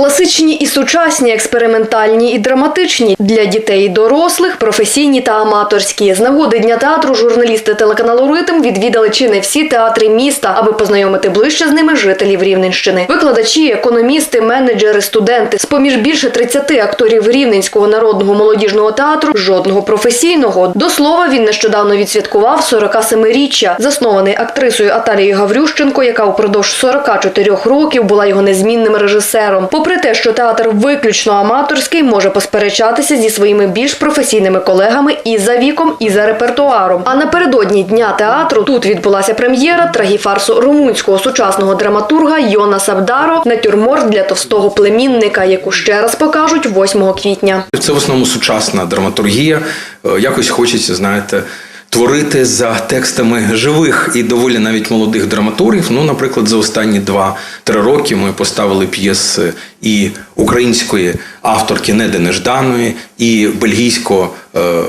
Класс! Класичні і сучасні, експериментальні і драматичні для дітей і дорослих, професійні та аматорські. З нагоди дня театру журналісти телеканалу Ритм відвідали чи не всі театри міста, аби познайомити ближче з ними жителів Рівненщини. Викладачі, економісти, менеджери, студенти. З поміж більше 30 акторів Рівненського народного молодіжного театру жодного професійного. До слова, він нещодавно відсвяткував 47-річчя. Заснований актрисою Аталією Гаврющенко, яка упродовж 44 років була його незмінним режисером. Попри те, що театр виключно аматорський, може посперечатися зі своїми більш професійними колегами і за віком, і за репертуаром. А напередодні дня театру тут відбулася прем'єра трагіфарсу румунського сучасного драматурга Йона Сабдаро «Натюрморт для товстого племінника, яку ще раз покажуть 8 квітня. Це в основному сучасна драматургія. Е, Якось хочеться, знаєте, творити за текстами живих і доволі навіть молодих драматургів. Ну, наприклад, за останні 2-3 роки ми поставили п'єси і української авторки Неди Нежданої, і бельгійського е,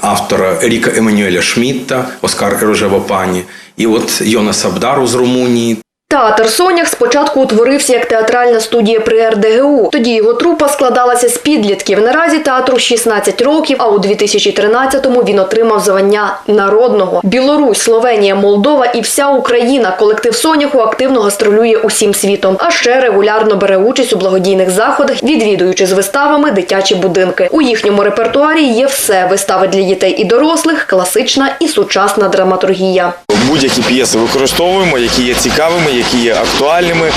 автора Еріка Еммануеля Шмітта, Оскар і Рожева пані, і от Йона Сабдару з Румунії. Театр Сонях спочатку утворився як театральна студія при РДГУ. Тоді його трупа складалася з підлітків. Наразі театру 16 років, а у 2013-му він отримав звання народного. Білорусь, Словенія, Молдова і вся Україна. Колектив Соняху активно гастролює усім світом, а ще регулярно бере участь у благодійних заходах, відвідуючи з виставами дитячі будинки. У їхньому репертуарі є все: вистави для дітей і дорослих, класична і сучасна драматургія. Будь-які п'єси використовуємо, які є цікавими, які є актуальними.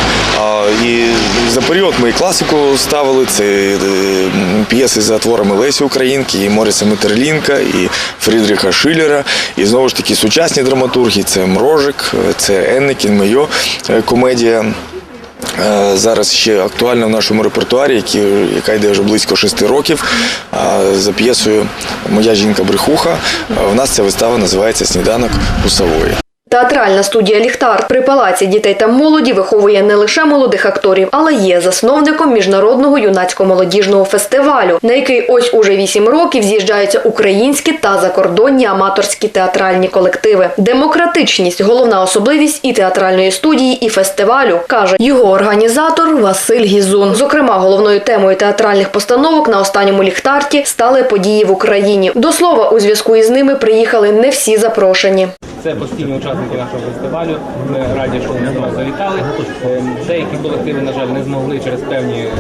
І за період ми і класику ставили це е, п'єси за творами Лесі Українки, і Моріса Метерлінка, і Фрідріха Шиллера. І знову ж таки сучасні драматурги це Мрожик, це Енникін, Мейо е, комедія. Е, Зараз ще актуальна в нашому репертуарі, яка йде вже близько шести років. За п'єсою Моя жінка брехуха. У нас ця вистава називається Сніданок у Савої. Театральна студія Ліхтар при палаці дітей та молоді виховує не лише молодих акторів, але є засновником міжнародного юнацько-молодіжного фестивалю, на який ось уже вісім років з'їжджаються українські та закордонні аматорські театральні колективи. Демократичність головна особливість і театральної студії, і фестивалю, каже його організатор Василь Гізун. Зокрема, головною темою театральних постановок на останньому ліхтарті стали події в Україні. До слова, у зв'язку із ними приїхали не всі запрошені. Це постійні учасники нашого фестивалю. Ми раді, що вони до нас завітали. Е, Деякі колективи, на жаль, не змогли через певні е,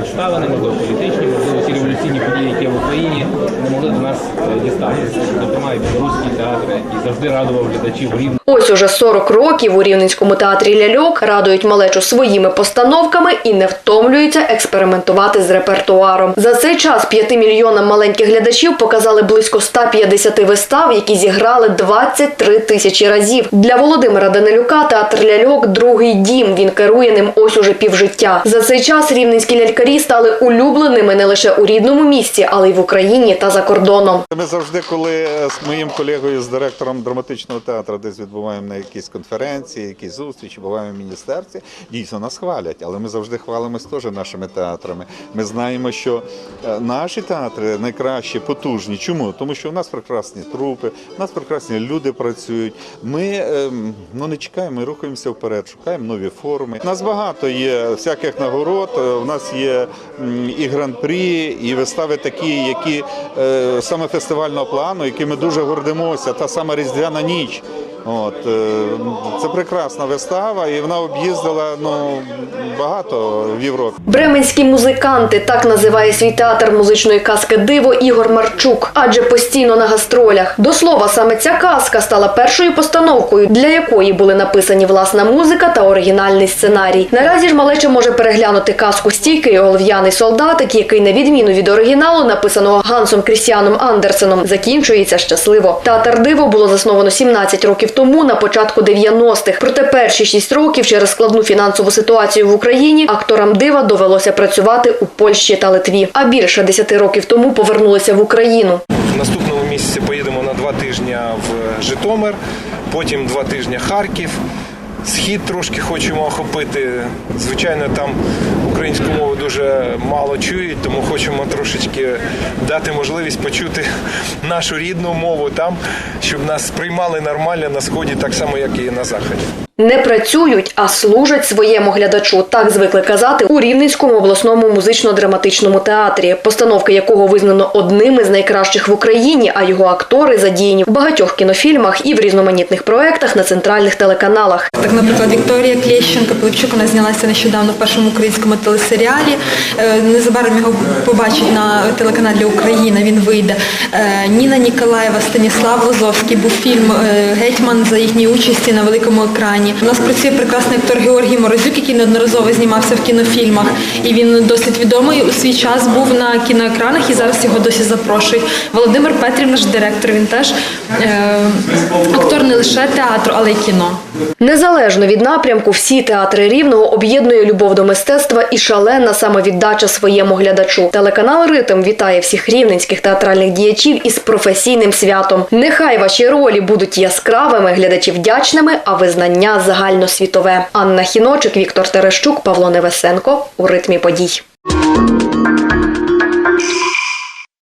обставини, можливо, політичні, можливо, ці революційні події, які в Україні, не могли до нас е, дістатися. Зокрема, і білоруський театр, який завжди радував глядачів рівно. Ось уже 40 років у Рівненському театрі ляльок радують малечу своїми постановками і не втомлюються експериментувати з репертуаром. За цей час 5 мільйонам маленьких глядачів показали близько 150 вистав, які зіграли 23 тисячі разів. Для Володимира Данилюка театр ляльок другий дім. Він керує ним ось уже півжиття. За цей час рівненські лялькарі стали улюбленими не лише у рідному місті, але й в Україні та за кордоном. Ми завжди, коли е, з моїм колегою, з директором драматичного театру, десь відбуваємо на якісь конференції, якісь зустрічі, буваємо в міністерстві, дійсно нас хвалять, але ми завжди хвалимось теж нашими театрами. Ми знаємо, що е, наші театри найкращі, потужні. Чому? Тому що у нас прекрасні трупи, у нас прекрасні люди працюють. Ми ем, ну не чекаємо, ми рухаємося вперед, шукаємо нові форми. У нас багато є всяких нагород. е, У нас є і гран-прі, і вистави такі, які е, саме фестивального плану, якими дуже гордимося. Та сама Різдвяна ніч. От е, це прекрасна вистава, і вона об'їздила ну багато в Європі. Бременські музиканти так називає свій театр музичної казки Диво Ігор Марчук, адже постійно на гастролях. До слова, саме ця казка стала першою постановкою, для якої були написані власна музика та оригінальний сценарій. Наразі ж малеча може переглянути казку Стійкий олов'яний солдатик, який, на відміну від оригіналу, написаного Гансом Крістіаном Андерсеном, закінчується щасливо. Театр Диво було засновано 17 років тому, на початку 90-х. Проте перші шість років через складну фінансову ситуацію в Україні акторам дива довелося працювати у Польщі та Литві. А більше 10 років тому повернулися в Україну. В наступному місяці поїдемо на два тижні в Житомир, потім два тижні Харків. Схід трошки хочемо охопити. Звичайно, там українську мову дуже мало чують, тому хочемо трошечки дати можливість почути нашу рідну мову там, щоб нас сприймали нормально на сході, так само, як і на заході. Не працюють, а служать своєму глядачу. Так звикли казати у Рівненському обласному музично-драматичному театрі, постановки якого визнано одним із найкращих в Україні, а його актори задіяні в багатьох кінофільмах і в різноманітних проектах на центральних телеканалах. Так, наприклад, Вікторія Клещенко Пилипчук, вона знялася нещодавно в першому українському телесеріалі. Е, Незабаром його побачать на телеканалі Україна. Він вийде. Е, Ніна Ніколаєва, Станіслав Лозовський був фільм е, Гетьман за їхньої участі на великому екрані. У нас працює прекрасний актор Георгій Морозюк, який неодноразово знімався в кінофільмах. І він досить відомий у свій час був на кіноекранах і зараз його досі запрошують. Володимир Петрів, наш директор, він теж е, актор не лише театру, але й кіно. Незалежно від напрямку, всі театри рівного об'єднує любов до мистецтва і шалена самовіддача своєму глядачу. Телеканал Ритм вітає всіх рівненських театральних діячів із професійним святом. Нехай ваші ролі будуть яскравими, глядачі вдячними, а визнання загальносвітове. Анна Хіночик, Віктор Терещук, Павло Невесенко у ритмі подій.